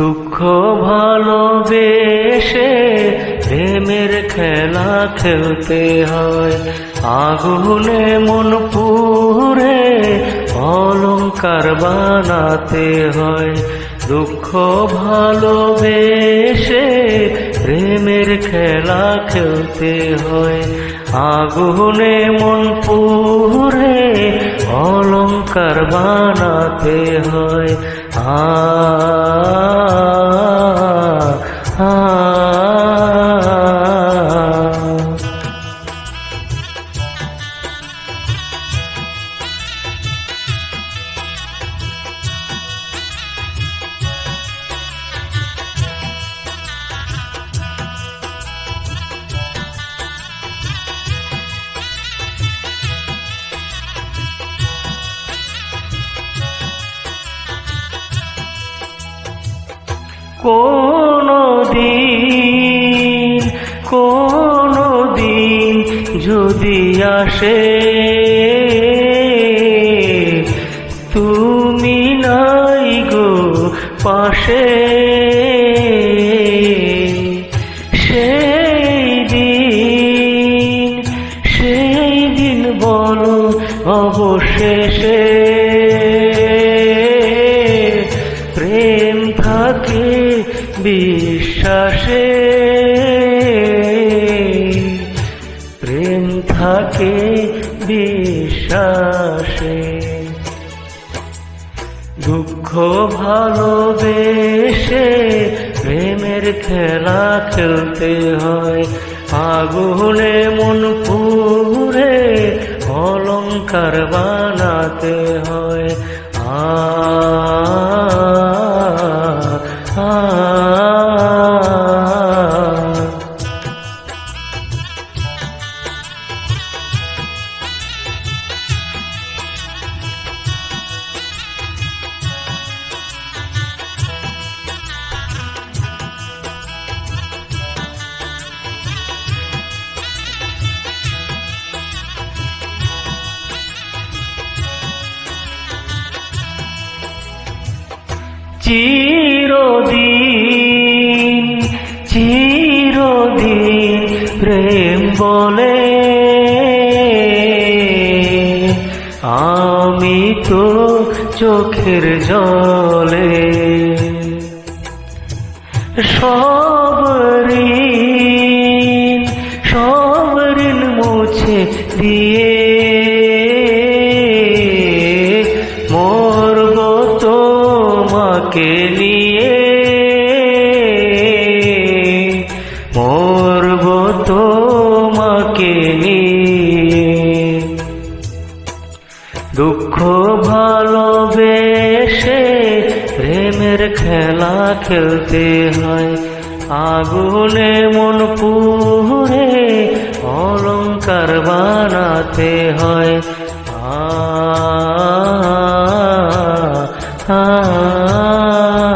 দুঃখ ভালোবেসে প্রেমের খেলা খেলতে হয়। আগুনে মন পুরে অলঙ্কার বানাতে হয়। দুঃখ ভালোবেসে প্রেমের খেলা খেলতে হয়। আগুনে মন পুরে অলঙ্কার বানাতে হয়। আ কোনো দিন যদি আসে তুমি নাই গো পাশে। সেই দিন সেই দিন বলো অবশেষে। বিশ্বাসে প্রেম থাকে বিশ্বাসে। দুঃখ ভালোবেসে প্রেমের খেলা খেলতে হয়। আগুনে মন পুরে অলঙ্কার বানাতে হয়। আ চিরদিন চিরদিন প্রেম বলে আমি তো চোখের জলে সব ঋণ সব ঋণ মুছে দিয়ে তোমাকে নিয়ে মরব তোমাকে নিয়ে। দুঃখ ভালোবেসে প্রেমের খেলা খেলতে হয়। আগুনে মন পুরে অলঙ্কার বানাতে হয়। ஆ